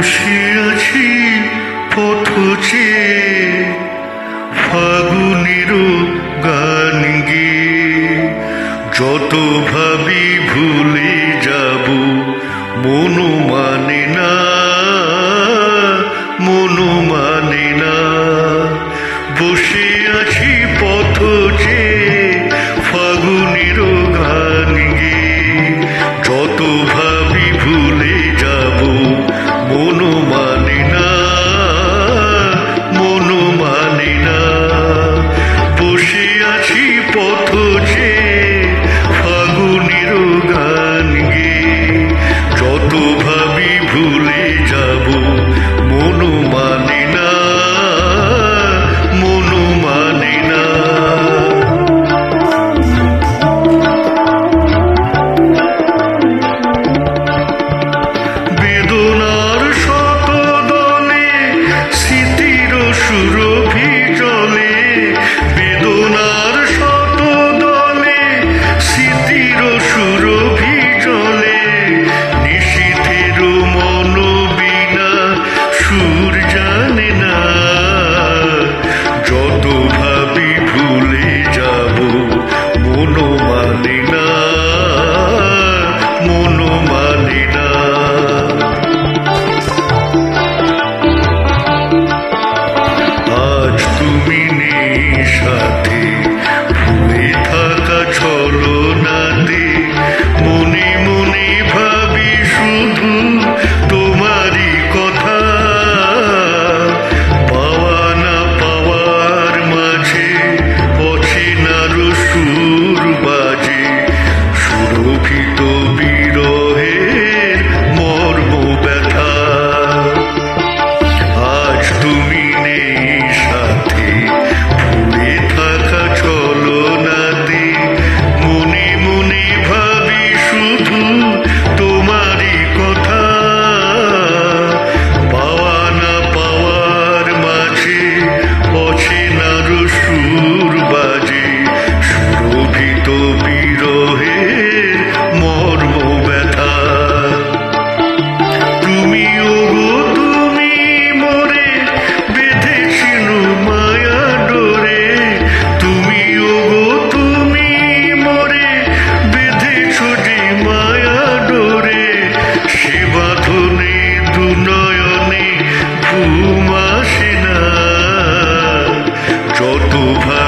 বসিয়াছি পথুচে ফাগুনের গান গে। যত ভাবি ভুলে যাব মনো মানে না। নয়নে ঘুম আসে না। যত ভাই